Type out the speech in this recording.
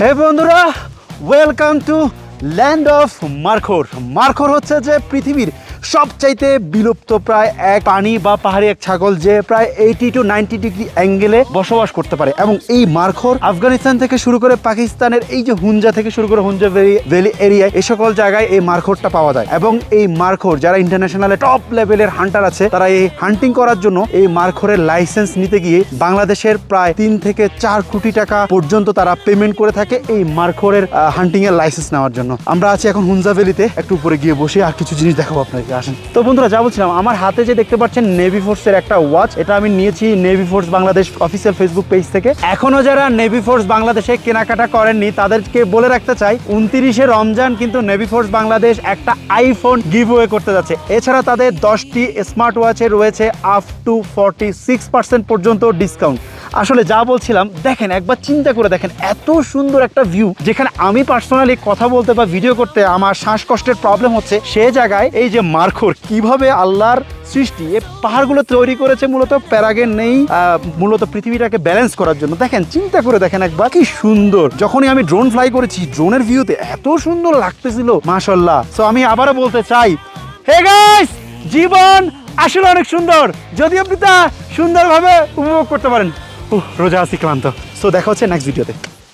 হে বন্ধুরা welcome to land of markhor markhor হচ্ছে যে পৃথিবীর সবচাইতে বিলুপ্ত প্রায় এক পানি বা পাহাড়ি এক ছাগল যে প্রায় এইটি টু নাইনটি ডিগ্রি অ্যাঙ্গেলে বসবাস করতে পারে। এবং এই মার্খোর আফগানিস্তান থেকে শুরু করে পাকিস্তানের এই যে হুঞ্জা থেকে শুরু করে হুঞ্জা ভ্যালি এরিয়ায় এই সকল জায়গায় এই মার্খোরটা পাওয়া যায়। এবং এই মার্খোর যারা ইন্টারন্যাশনালে টপ লেভেলের হান্টার আছে, তারা এই হান্টিং করার জন্য এই মার্খোরের লাইসেন্স নিতে গিয়ে বাংলাদেশের প্রায় তিন থেকে চার কোটি টাকা পর্যন্ত তারা পেমেন্ট করে থাকে এই মার্খোরের হান্টিং এর লাইসেন্স নেওয়ার জন্য। আমরা আছি এখন হুঞ্জা ভ্যালিতে। একটু উপরে গিয়ে বসে আর কিছু জিনিস দেখাবো আপনাকে। আসেন। তো বন্ধুরা, যা বলছিলাম, আমার হাতে যে দেখতে পাচ্ছেন নেভি ফোর্সের একটা ওয়াচ এটা আমি নিয়েছি navy force Bangladesh official Facebook page থেকে। এখনও যারা নেভি ফোর্স বাংলাদেশে কেনাকাটা করেননি, তাদেরকে বলে রাখতে চাই, উনত্রিশে রমজান কিন্তু নেভি ফোর্স বাংলাদেশ একটা আইফোন গিভ করতে যাচ্ছে। এছাড়া তাদের দশটি স্মার্ট ওয়াচে রয়েছে up to forty six percent পর্যন্ত ডিসকাউন্ট আসলে যা বলছিলাম, দেখেন, একবার চিন্তা করে দেখেন, এত সুন্দর একটা ভিউ যেখানে আমি পার্সোনালি কথা বলতে বা ভিডিও করতে আমার শ্বাসকষ্টের প্রবলেম হচ্ছে, সে জায়গায় এই যে মার্খোর, কীভাবে আল্লাহর সৃষ্টি এই পাহাড়গুলো তৈরি করেছে মূলত প্যারাগেন নেই মূলত পৃথিবীটাকে ব্যালেন্স করার জন্য। দেখেন, চিন্তা করে দেখেন একবার, কি সুন্দর। যখনই আমি ড্রোন ফ্লাই করেছি ড্রোনের ভিউতে এত সুন্দর লাগতেছিল মাশাল্লাহ সো আমি আবারও বলতে চাই, হে গাইস জীবন আসলে অনেক সুন্দর। যদি আপনি তা সুন্দরভাবে উপভোগ করতে পারেন। রোজা আসি ক্লান্ত। সো দেখা হচ্ছে নেক্সট ভিডিওতে